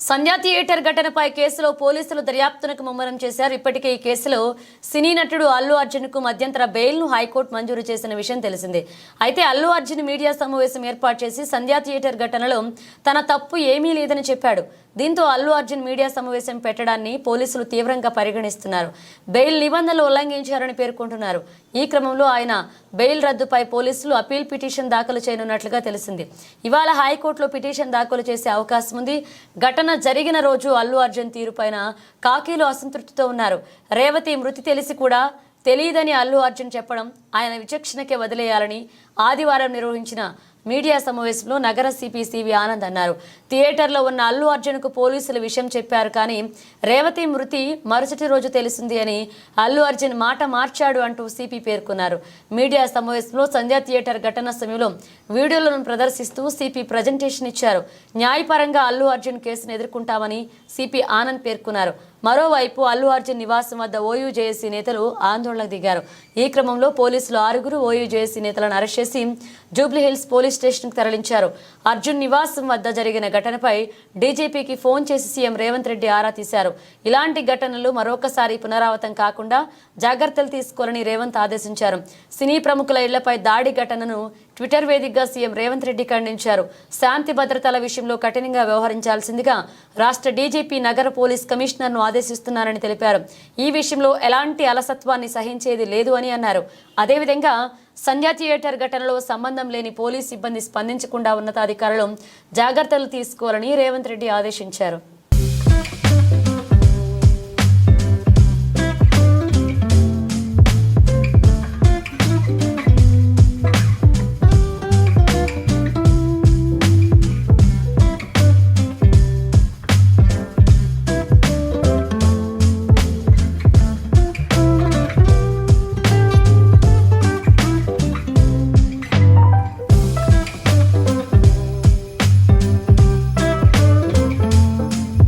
సంధ్యా theatre ఘటనపై కేసులో పోలీసులు దర్యాప్తునకు ముమ్మరం చేశారు. ఇప్పటికే ఈ కేసులో సినీ నటుడు అల్లు అర్జున్కు మధ్యంతర బెయిల్ను హైకోర్టు మంజూరు చేసిన విషయం తెలిసిందే. అయితే అల్లు అర్జున్ మీడియా సమావేశం ఏర్పాటు చేసి సంధ్యా థియేటర్ ఘటనలో తన తప్పు ఏమీ లేదని చెప్పాడు. దీంతో అల్లు అర్జున్ మీడియా సమావేశం పెట్టడాన్ని పోలీసులు తీవ్రంగా పరిగణిస్తున్నారు. బెయిల్ నిబంధనలు ఉల్లంఘించారని పేర్కొంటున్నారు. ఈ క్రమంలో ఆయన బెయిల్ రద్దుపై పోలీసులు అప్పీల్ పిటిషన్ దాఖలు చేయనున్నట్లుగా తెలిసింది. ఇవాళ హైకోర్టులో పిటిషన్ దాఖలు చేసే అవకాశం ఉంది. ఘటన జరిగిన రోజు అల్లు అర్జున్ తీరుపైన కాకీలు అసంతృప్తితో ఉన్నారు. రేవతి మృతి తెలిసి కూడా తెలియదని అల్లు అర్జున్ చెప్పడం ఆయన విచక్షణకే వదిలేయాలని ఆదివారం నిర్వహించిన మీడియా సమావేశంలో నగర సిపి సివి ఆనంద్ అన్నారు. థియేటర్లో ఉన్న అల్లు అర్జున్కు పోలీసులు విషయం చెప్పారు కానీ రేవతి మృతి మరుసటి రోజు తెలిసింది అని అల్లు అర్జున్ మాట మార్చాడు అంటూ సిపి పేర్కొన్నారు. మీడియా సమావేశంలో సంధ్యా థియేటర్ ఘటన సమయంలో వీడియోలను ప్రదర్శిస్తూ సిపి ప్రజెంటేషన్ ఇచ్చారు. న్యాయపరంగా అల్లు అర్జున్ కేసును ఎదుర్కొంటామని సిపి ఆనంద్ పేర్కొన్నారు. మరోవైపు అల్లు అర్జున్ నివాసం వద్ద ఓయూ జేఏసీ నేతలు ఆందోళనకు దిగారు. ఈ క్రమంలో పోలీసులు ఆరుగురు ఓయూ జేఏసీ నేతలను అరెస్ట్ చేసి జూబ్లీహిల్స్ పోలీస్ స్టేషన్కు తరలించారు. అర్జున్ నివాసం వద్ద జరిగిన ఘటనపై డీజీపీకి ఫోన్ చేసి సీఎం రేవంత్ రెడ్డి ఆరా తీశారు. ఇలాంటి ఘటనలు మరొకసారి పునరావృతం కాకుండా జాగ్రత్తలు తీసుకోవాలని రేవంత్ ఆదేశించారు. సినీ ప్రముఖుల ఇళ్ళపై దాడి ఘటనను ట్విట్టర్ వేదికగా సీఎం రేవంత్ రెడ్డి ఖండించారు. శాంతి భద్రతల విషయంలో కఠినంగా వ్యవహరించాల్సిందిగా రాష్ట్ర డీజీపీ నగర పోలీస్ కమిషనర్ను ఆదేశిస్తున్నారని తెలిపారు. ఈ విషయంలో ఎలాంటి అలసత్వాన్ని సహించేది లేదు అని అన్నారు. అదేవిధంగా సంధ్యా థియేటర్ ఘటనలో సంబంధం లేని పోలీస్ సిబ్బంది స్పందించకుండా ఉన్నతాధికారులు జాగ్రత్తలు తీసుకోవాలని రేవంత్ రెడ్డి ఆదేశించారు.